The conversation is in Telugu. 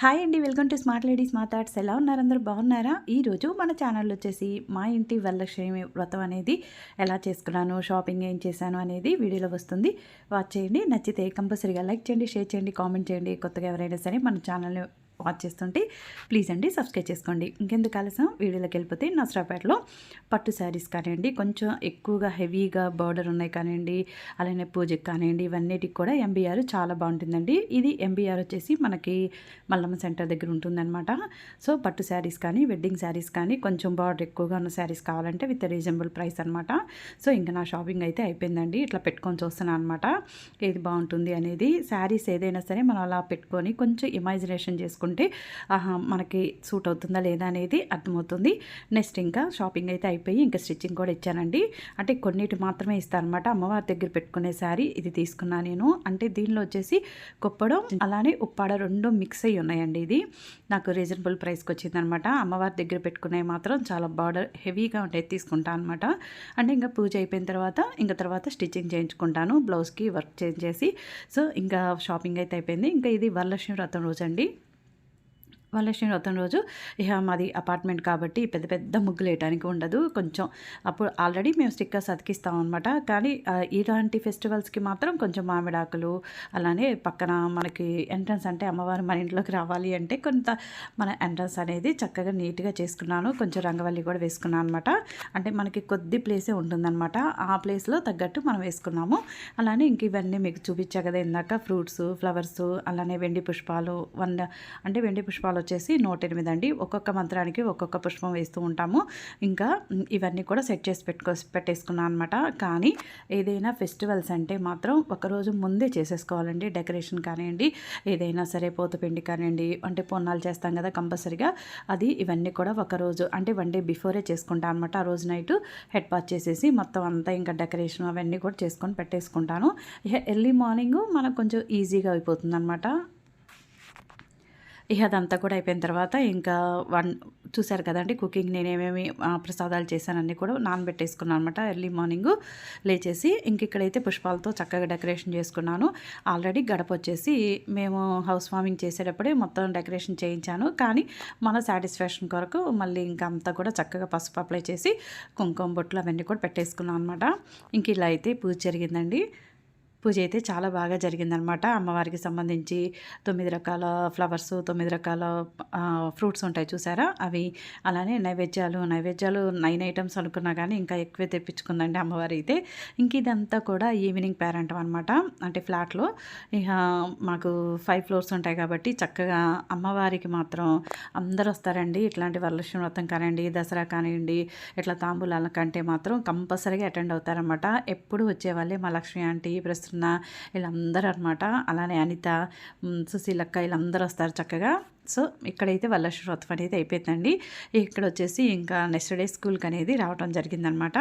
హాయ్ అండి వెల్కమ్ టు స్మార్ట్ లేడీస్ మాట్లాడ్స్ ఎలా ఉన్నారు? అందరూ బాగున్నారా? ఈరోజు మన ఛానల్ వచ్చేసి మా ఇంటి వరలక్ష్మి వ్రతం అనేది ఎలా చేసుకున్నాను షాపింగ్ ఏం చేశాను అనేది వీడియోలో వస్తుంది. వాచ్ చేయండి నచ్చితే కంపల్సరీగా లైక్ చేయండి షేర్ చేయండి కామెంట్ చేయండి. కొత్తగా ఎవరైనా సరే మన ఛానల్ వాచ్ చేస్తుంటే ప్లీజ్ అండి సబ్స్క్రైబ్ చేసుకోండి. ఇంకెందుకు ఆలస్యం? వీడియోలోకి వెళ్ళిపోతే నసరాపేటలో పట్టు శారీస్ కానివ్వండి కొంచెం ఎక్కువగా హెవీగా బార్డర్ ఉన్నాయి కానివ్వండి అలానే పూజకి కానివ్వండి ఇవన్నిటికి కూడా ఎంబీఆర్ చాలా బాగుంటుందండి. ఇది ఎంబీఆర్ వచ్చేసి మనకి మల్లమ్మ సెంటర్ దగ్గర ఉంటుందన్నమాట. సో పట్టు శారీస్ కానీ వెడ్డింగ్ శారీస్ కానీ కొంచెం బార్డర్ ఎక్కువగా ఉన్న శారీస్ కావాలంటే విత్ రీజనబుల్ ప్రైస్ అనమాట సో ఇంకా నా షాపింగ్ అయితే అయిపోయిందండి. ఇట్లా పెట్టుకొని చూస్తున్నాను అనమాట ఏది బాగుంటుంది అనేది. శారీస్ ఏదైనా సరే మనం అలా పెట్టుకొని కొంచెం ఇమాజినేషన్ చేసుకుంటే చేసుకుంటే మనకి సూట్ అవుతుందా లేదా అనేది అర్థమవుతుంది. నెక్స్ట్ ఇంకా షాపింగ్ అయితే అయిపోయి ఇంకా స్టిచ్చింగ్ కూడా ఇచ్చానండి. అంటే కొన్నిటి మాత్రమే ఇస్తానమాట అమ్మవారి దగ్గర పెట్టుకునే శారీ ఇది తీసుకున్నా నేను. అంటే దీనిలో వచ్చేసి కొప్పడం అలానే ఉప్పాడ రెండు మిక్స్ అయ్యి ఉన్నాయండి ఇది. నాకు రీజనబుల్ ప్రైస్కి వచ్చిందనమాట అమ్మవారి దగ్గర పెట్టుకునే మాత్రం చాలా బార్డర్ హెవీగా ఉండేది తీసుకుంటాను అనమాట అంటే ఇంకా పూజ అయిపోయిన తర్వాత ఇంకా తర్వాత స్టిచ్చింగ్ చేయించుకుంటాను. బ్లౌజ్కి వర్క్ చేంజ్ చేసి. సో ఇంకా షాపింగ్ అయితే అయిపోయింది. ఇంకా ఇది వరలక్ష్మి వ్రతం రోజు అండి వరలక్ష్మి వ్రతం రోజు. ఇక మాది అపార్ట్మెంట్ కాబట్టి పెద్ద పెద్ద ముగ్గులు వేయడానికి ఉండదు. కొంచెం అప్పుడు ఆల్రెడీ మేము స్టిక్కర్స్ అతికిస్తాం అనమాట కానీ ఇలాంటి ఫెస్టివల్స్కి మాత్రం కొంచెం మామిడాకులు అలానే పక్కన మనకి ఎంట్రన్స్ అంటే అమ్మవారు మన ఇంట్లోకి రావాలి అంటే కొంత మన ఎంట్రన్స్ అనేది చక్కగా నీట్గా చేసుకున్నాను. కొంచెం రంగవల్లి కూడా వేసుకున్నాను అనమాట అంటే మనకి కొద్ది ప్లేసే ఉంటుందన్నమాట. ఆ ప్లేస్లో తగ్గట్టు మనం వేసుకున్నాము. అలానే ఇంక ఇవన్నీ మీకు చూపించా కదా ఇందాక ఫ్రూట్స్ ఫ్లవర్స్ అలానే వెండి పుష్పాలు వంద అంటే వెండి పుష్పాలు వచ్చేసి నూట ఎనిమిది అండి ఒక్కొక్క మంత్రానికి ఒక్కొక్క పుష్పం వేస్తూ ఉంటాము. ఇంకా ఇవన్నీ కూడా సెట్ చేసి పెట్టుకో పెట్టేసుకున్నాను అనమాట కానీ ఏదైనా ఫెస్టివల్స్ అంటే మాత్రం ఒకరోజు ముందే చేసేసుకోవాలండి. డెకరేషన్ కానివ్వండి ఏదైనా సరే పోతపిండి కానివ్వండి అంటే పొన్నాలు చేస్తాం కదా కంపల్సరిగా. అది ఇవన్నీ కూడా ఒకరోజు అంటే వన్ డే బిఫోరే చేసుకుంటాను అనమాట ఆ రోజు నైట్ హెడ్ పాచ్ చేసేసి మొత్తం అంతా ఇంకా డెకరేషన్ అవన్నీ కూడా చేసుకొని పెట్టేసుకుంటాను. ఎర్లీ మార్నింగ్ మనకు కొంచెం ఈజీగా అయిపోతుంది అనమాట ఇక అదంతా కూడా అయిపోయిన తర్వాత ఇంకా వన్ చూశారు కదండి కుకింగ్ నేనేమేమి ప్రసాదాలు చేశానన్నీ కూడా నానబెట్టేసుకున్నాను అనమాట ఎర్లీ మార్నింగ్ లేచేసి ఇంక ఇక్కడైతే పుష్పాలతో చక్కగా డెకరేషన్ చేసుకున్నాను. ఆల్రెడీ గడప వచ్చేసి మేము హౌస్ వార్మింగ్ చేసేటప్పుడే మొత్తం డెకరేషన్ చేయించాను. కానీ మన సాటిస్ఫాక్షన్ కొరకు మళ్ళీ ఇంకా అంతా కూడా చక్కగా పసుపు అప్లై చేసి కుంకుమ బొట్లు అవన్నీ కూడా పెట్టేసుకున్నాను అనమాట ఇంక ఇలా అయితే పూజ జరిగిందండి. పూజ అయితే చాలా బాగా జరిగిందనమాట. అమ్మవారికి సంబంధించి తొమ్మిది రకాల ఫ్లవర్స్ తొమ్మిది రకాల ఫ్రూట్స్ ఉంటాయి చూసారా? అవి అలానే నైవేద్యాలు నైవేద్యాలు నైన్ ఐటమ్స్ అనుకున్నా కానీ ఇంకా ఎక్కువే తెప్పించుకుందండి అమ్మవారి అయితే ఇంక ఇదంతా కూడా ఈవినింగ్ పేరెంట్ అనమాట. అంటే ఫ్లాట్లో ఇక మాకు ఫైవ్ ఫ్లోర్స్ ఉంటాయి కాబట్టి చక్కగా అమ్మవారికి మాత్రం అందరు వస్తారండి. ఇట్లాంటి వరలక్ష్మి వ్రతం కానివ్వండి దసరా కానివ్వండి ఇట్లా తాంబూలాల కంటే మాత్రం కంపల్సరీగా అటెండ్ అవుతారనమాట. ఎప్పుడు వచ్చేవాళ్ళే మా లక్ష్మి ఆంటీ ప్రస్తుతం కృష్ణ వీళ్ళందరూ అనమాట అలానే అనిత సుశీలక్క వీళ్ళందరూ వస్తారు చక్కగా. సో ఇక్కడైతే వల్ల శ్రోత్వం అనేది అయిపోయిందండి. ఇక్కడ వచ్చేసి ఇంకా నెక్స్ట్ డే స్కూల్కి అనేది రావడం జరిగిందనమాట